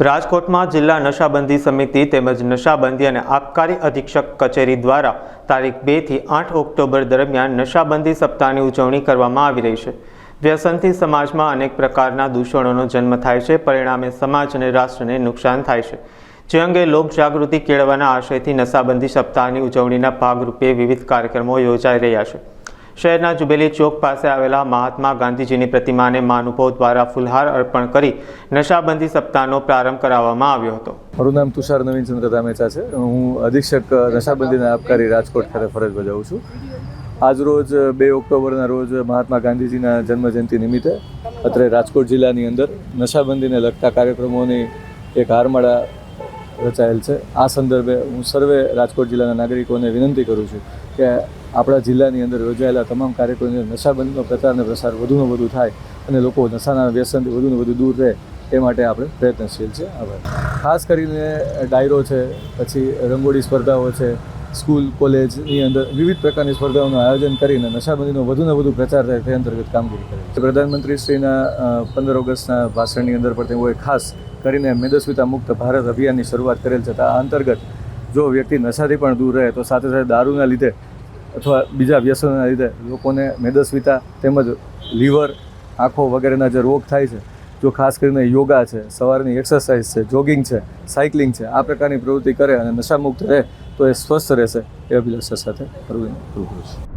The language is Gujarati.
રાજકોટમાં જિલ્લા નશાબંધી સમિતિ તેમજ નશાબંધી અને આબકારી અધિક્ષક કચેરી દ્વારા તારીખ બેથી આઠ ઓક્ટોબર દરમિયાન નશાબંધી સપ્તાહની ઉજવણી કરવામાં આવી રહી છે. વ્યસનથી સમાજમાં અનેક પ્રકારના દૂષણોનો જન્મ થાય છે. પરિણામે સમાજ અને રાષ્ટ્રને નુકસાન થાય છે. જે અંગે લોકજાગૃતિ કેળવવાના આશયથી નશાબંધી સપ્તાહની ઉજવણીના ભાગરૂપે વિવિધ કાર્યક્રમો યોજાઈ રહ્યા છે. શહેરના જુબેલી ચોક પાસે આવેલા મહાત્મા ગાંધીજીની પ્રતિમાને મહાનુભાવ દ્વારા ફુલહાર અર્પણ કરી નશાબંધી સપ્તાહનો પ્રારંભ કરાવવામાં આવ્યો હતો. મારું નામ તુષાર નવીનચંદ્ર ધામેચા છે. હું અધિક્ષક નશાબંધીના આબકારી રાજકોટ ખાતે ફરજ બજાવું છું. આજરોજ બે ઓક્ટોબરના રોજ મહાત્મા ગાંધીજીના જન્મજયંતિ નિમિત્તે અત્રે રાજકોટ જિલ્લાની અંદર નશાબંધીને લગતા કાર્યક્રમોની એક હારમાળા રચાયેલ છે. આ સંદર્ભે હું સર્વે રાજકોટ જિલ્લાના નાગરિકોને વિનંતી કરું છું કે આપણા જિલ્લાની અંદર યોજાયેલા તમામ કાર્યક્રમોની નશાબંધીનો પ્રચાર અને પ્રસાર વધુને વધુ થાય અને લોકો નશાના વ્યસનથી વધુને વધુ દૂર રહે એ માટે આપણે પ્રયત્નશીલ છે આભાર. ખાસ કરીને ડાયરો છે, પછી રંગોળી સ્પર્ધાઓ છે સ્કૂલ કોલેજની અંદર વિવિધ પ્રકારની સ્પર્ધાઓનું આયોજન કરીને નશાબંધીનો વધુને વધુ પ્રચાર થાય તે અંતર્ગત કામગીરી કરે છે. પ્રધાનમંત્રીશ્રીના પંદર ઓગસ્ટના ભાષણની અંદર પણ તેઓએ ખાસ કરીને મેદસ્વીતા મુક્ત ભારત અભિયાનની શરૂઆત કરેલ છે. આ અંતર્ગત જો વ્યક્તિ નશાથી પણ દૂર રહે તો સાથે સાથે દારૂના લીધે અથવા બીજા વ્યસનોના લીધે લોકોને મેદસ્વીતા તેમજ લીવર, આંખો વગેરેના જે રોગ થાય છે, જો ખાસ કરીને યોગા છે, સવારની એક્સરસાઇઝ છે, જોગિંગ છે, સાયકલિંગ છે, આ પ્રકારની પ્રવૃત્તિ કરે અને નશામુક્ત રહે તો એ સ્વસ્થ રહેશે એ અભિલાષા સાથે પ્રવીણ પ્રભુ